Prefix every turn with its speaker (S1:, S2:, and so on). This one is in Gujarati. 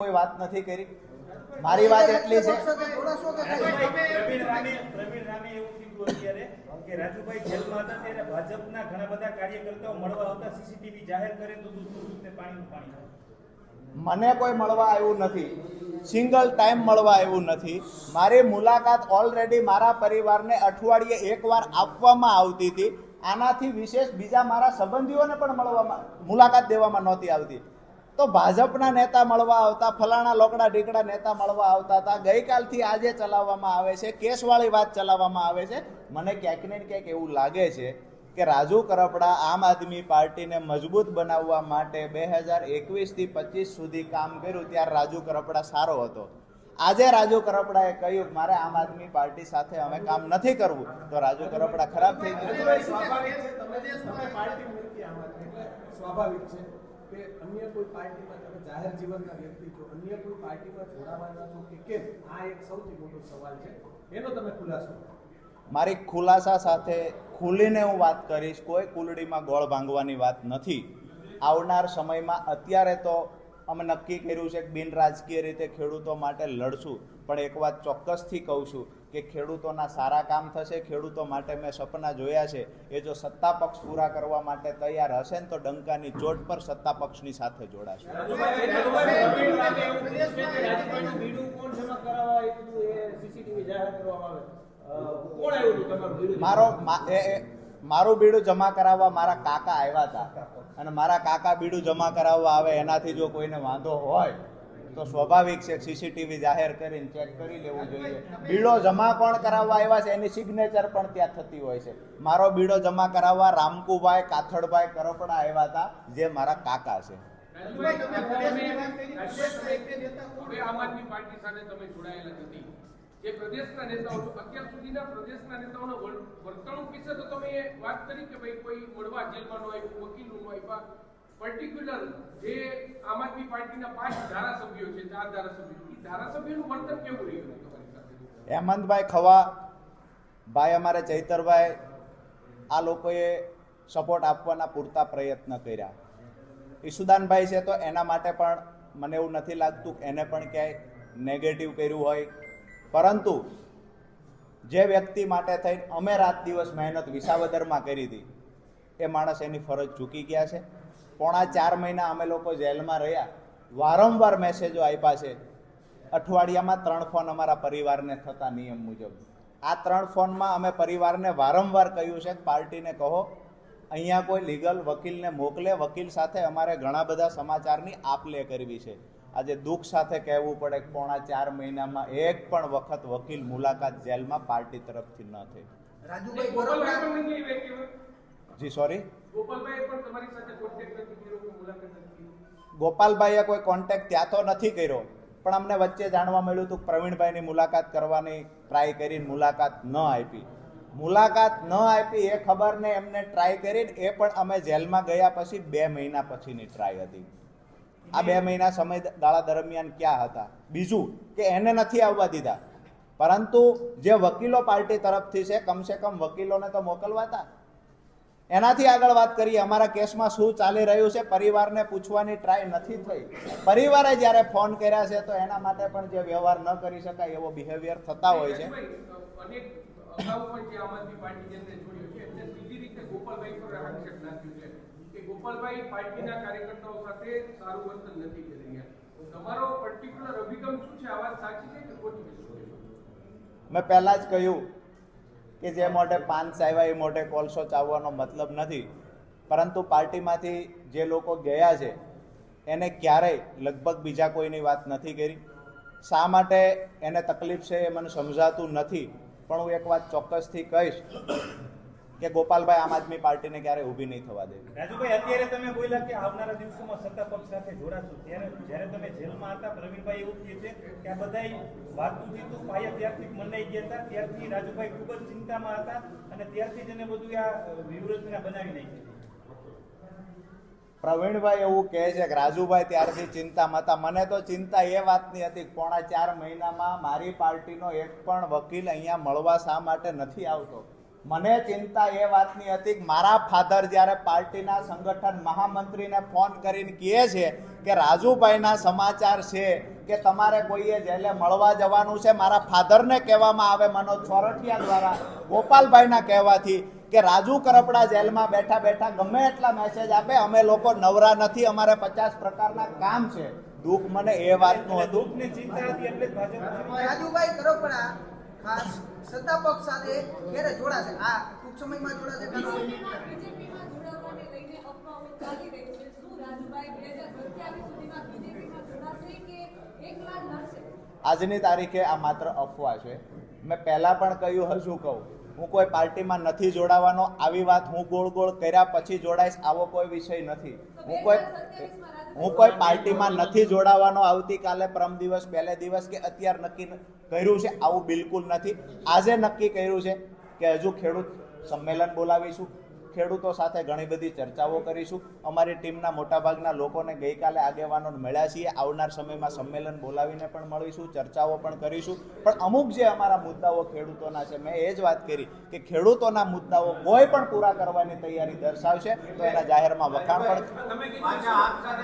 S1: કોઈ વાત નથી કરી. મારી વાત એટલી છે.
S2: કે રાજુભાઈ જેલમાં હતા ત્યારે ભાજપના ઘણા બધા કાર્યકર્તાઓ મળવા આવતા સીસીટીવી જાહેર કરે તો પાણીનું પાણી
S1: મને કોઈ મળવા આવ્યું નથી. સિંગલ ટાઈમ મળવા આવ્યું નથી. મારી મુલાકાત ઓલરેડી મારા પરિવારને અઠવાડિયે એકવાર આપવામાં આવતી હતી. આનાથી વિશેષ બીજા મારા સંબંધીઓને પણ મળવામાં મુલાકાત દેવામાં નહોતી આવતી. તો ભાજપના નેતા મળવા આવતા, ફલાણા લોકડા ઢીકડા નેતા મળવા આવતા હતા. ગઈકાલથી આજે ચલાવવામાં આવે છે, કેસવાળી વાત ચલાવવામાં આવે છે. મને ક્યાંક ને ક્યાંક એવું લાગે છે કે રાજુ કરપડા આમ આદમી પાર્ટીને મજબૂત બનાવવા માટે બે હજાર એકવીસથી પચીસ સુધી કામ કર્યું, ત્યારે રાજુ કરપડા સારો હતો. આજે રાજુ કરપડાએ કહ્યું, મારે આમ આદમી પાર્ટી સાથે અમે કામ નથી કરવું. તો રાજુ કરપડા ખરાબ થઈ ગયું.
S3: સ્વાભાવિક છે કે અન્ય કોઈ પાર્ટીમાં તમે જાહેર જીવનના વ્યક્તિ છો, અન્ય કોઈ પાર્ટીમાં જોડાવાના છો કે કેમ? આ એક સૌથી મોટો સવાલ છે. એનો તમે ખુલાસો
S1: મારી ખુલાસા સાથે ખુલીને હું વાત કરીશ, કોઈ કુલડીમાં ગોળ ભાંગવાની વાત નથી. આવનાર સમયમાં અત્યારે તો અમે નક્કી કર્યું છે કે બિન રાજકીય રીતે ખેડૂતો માટે લડશું. પણ એક વાત ચોક્કસથી કહું છું કે ખેડૂતોના સારા કામ થશે, ખેડૂતો માટે મેં સપના જોયા છે. એ જો સત્તા પક્ષ પૂરા કરવા માટે તૈયાર હશે ને તો ડંકાની ચોટ પર સત્તા પક્ષની સાથે જોડાશું. મારો મારું બીડું જમા કરાવવા મારા કાકા આવ્યા હતા. અને મારા કાકા બીડું જમા કરાવવા આવે એનાથી જો કોઈને વાંધો હોય તો સ્વાભાવિક છે સીસીટીવી જાહેર કરીને ચેક કરી લેવું જોઈએ. બીડો જમા કોણ કરાવવા આવ્યા છે, એની સિગ્નેચર પણ ત્યાં થતી હોય છે. મારો બીડો જમા કરાવવા રામકુભાઈ કાથડભાઈ કરપડા આવ્યા હતા, જે મારા કાકા છે.
S4: વર્તણૂક વિશે તો તમે વાત કરી કે ભાઈ કોઈ મળવા જેલમાં નો વકીલ નો પર્ટિક્યુલર જે આમ આદમી પાર્ટીના પાંચ ધારાસભ્યો છે, ચાર ધારાસભ્યો એ ધારાસભ્યનું વર્તન કેવું રહ્યું તમારી સાથે?
S1: હેમંતભાઈ ખવા, ભાઈ અમારે ચૈતરભાઈ, આ લોકોએ સપોર્ટ આપવાના પૂરતા પ્રયત્ન કર્યા. ઈસુદાનભાઈ છે તો એના માટે પણ મને એવું નથી લાગતું એને પણ ક્યાંય નેગેટિવ કર્યું હોય. પરંતુ જે વ્યક્તિ માટે થઈને અમે રાત દિવસ મહેનત વિસાવદરમાં કરી હતી, એ માણસ એની ફરજ ચૂકી ગયા છે. પોણા ચાર મહિના અમે લોકો જેલમાં રહ્યા. વારંવાર મેસેજો આપ્યા છે. અઠવાડિયામાં ત્રણ ફોન અમારા પરિવારને થતા નિયમ મુજબ. આ ત્રણ ફોનમાં અમે પરિવારને વારંવાર કહ્યું છે કે પાર્ટીને કહો. અહીંયા કોઈ લીગલ વકીલને મોકલે. વકીલ સાથે અમારે ઘણા બધા સમાચારની આપ લે કરવી છે. આજે દુઃખ સાથે કહેવું પડે કે પોણા ચાર મહિનામાં એક પણ વખત વકીલ મુલાકાત જેલમાં પાર્ટી તરફથી ન થઈ? જી સોરી ગોપાલભાઈએ કોઈ કોન્ટેક્ટ ત્યાં તો નથી કર્યો, પણ અમને વચ્ચે જાણવા મળ્યું હતું પ્રવીણભાઈની મુલાકાત કરવાની ટ્રાય કરીને મુલાકાત ન આપી. મુલાકાત ન આપી એ ખબરને એમને ટ્રાય કરીને એ પણ અમે જેલમાં ગયા પછી બે મહિના પછીની ટ્રાય હતી. આ બે મહિના સમય દાળા દરમિયાન ક્યાં હતા? બીજું કે એને નથી આવવા દીધા. પરંતુ જે વકીલો પાર્ટી તરફથી છે, કમસે કમ વકીલોને તો મોકલવા હતા એનાથી આગળ વાત કરીએ અમારા કેસમાં શું ચાલી રહ્યું છે પરિવારને પૂછવાની ટ્રાય નથી થઈ. પરિવારે જ્યારે ફોન કર્યા છે તો એના માટે પણ જે વ્યવહાર ન કરી શકાય એવો બિહેવિયર થતા હોય છે.
S4: ગોપાલભાઈ પાર્ટીના કાર્યકર્તાઓ સાથે સારું વર્તન નથી કરી રહ્યા. તમારો પર્ટિક્યુલર અભિગમ શું આ વાત સાચી કે ખોટી?
S1: મેં પહેલાં જ કહ્યું કે જે મોઢે પાન ચાવ્યા એ મોઢે કોલસો ચાવવાનો મતલબ નથી. પરંતુ પાર્ટીમાંથી જે લોકો ગયા છે, એને ક્યારેય લગભગ બીજા કોઈની વાત નથી કરી. શા માટે એને તકલીફ છે એ મને સમજાતું નથી, પણ હું એક વાત ચોક્કસથી કહીશ. કે ગોપાલભાઈ આમ આદમી પાર્ટીને ક્યારે ઊભી નહીં થવા દે.
S2: રાજુભાઈ અત્યારે તમે બોલ્યા કે આવનારા દિવસોમાં સત્તા પક્ષ સાથે જોડાશો. ત્યારે જ્યારે તમે જેલમાં હતા પ્રવીણભાઈ એવું કહે છે કે આ બધાય વાતું જીતું પાયા ત્યારથી મનાઈ ગયા હતા. ત્યારથી રાજુભાઈ ખૂબ જ ચિંતામાં હતા અને ત્યારથી જ એને બધું આ વ્યૂહરચના બનાવી નાખી
S1: પ્રવીણભાઈ એવું કહે છે કે રાજુભાઈ ત્યારથી ચિંતામાં હતા. મને તો ચિંતા એ વાતની હતી પોણા ચાર મહિનામાં મારી પાર્ટીનો એક પણ વકીલ અહીંયા મળવા શા માટે નથી આવતો? મને ચિંતા એ વાતની હતી કે મારા ફાધર જ્યારે પાર્ટીના સંગઠન મહામંત્રીને ફોન કરીને કહે છે કે રાજુભાઈના સમાચાર છે કે તમારે કોઈએ જેલે મળવા જવાનું છે મારા ફાધરને કહેવામાં આવે મનોજ છોરઠિયા દ્વારા ગોપાલભાઈના કહેવાથી કે રાજુ કરપડા જેલમાં બેઠા બેઠા ગમે એટલા મેસેજ આપે અમે લોકો નવરા નથી અમારે પચાસ પ્રકારના કામ છે. દુઃખ મને એ વાતનું હતું.
S2: દુઃખની ચિંતા હતી એટલે
S5: રાજુભાઈ કરોપડા ખાસ સત્તા પક્ષ સાથે ક્યારે જોડાશે? આ ટૂંક સમયમાં જોડાશે
S1: આજની તારીખે આ માત્ર અફવા છે. મેં પહેલાં પણ કહ્યું હજુ કહું. હું કોઈ પાર્ટીમાં નથી જોડાવાનો આવી વાત હું ગોળ ગોળ કર્યા પછી જોડાઈશ આવો કોઈ વિષય નથી. હું કોઈ હું કોઈ પાર્ટીમાં નથી જોડાવાનો આવતીકાલે પરમ દિવસ પહેલે દિવસ કે અત્યારે નક્કી કર્યું છે આવું બિલકુલ નથી. આજે નક્કી કર્યું છે કે હજુ ખેડૂત સંમેલન બોલાવીશું. ખેડૂતો સાથે ઘણી બધી ચર્ચાઓ કરીશું. અમારી ટીમના મોટાભાગના લોકોને ગઈકાલે આગેવાનો મળ્યા છીએ. આવનાર સમયમાં સંમેલન બોલાવીને પણ મળીશું, ચર્ચાઓ પણ કરીશું. પણ અમુક જે અમારા મુદ્દાઓ ખેડૂતોના છે, મેં એ જ વાત કરી કે ખેડૂતોના મુદ્દાઓ કોઈ પણ પૂરા કરવાની તૈયારી દર્શાવશે, તો એના જાહેરમાં વખાણ પણ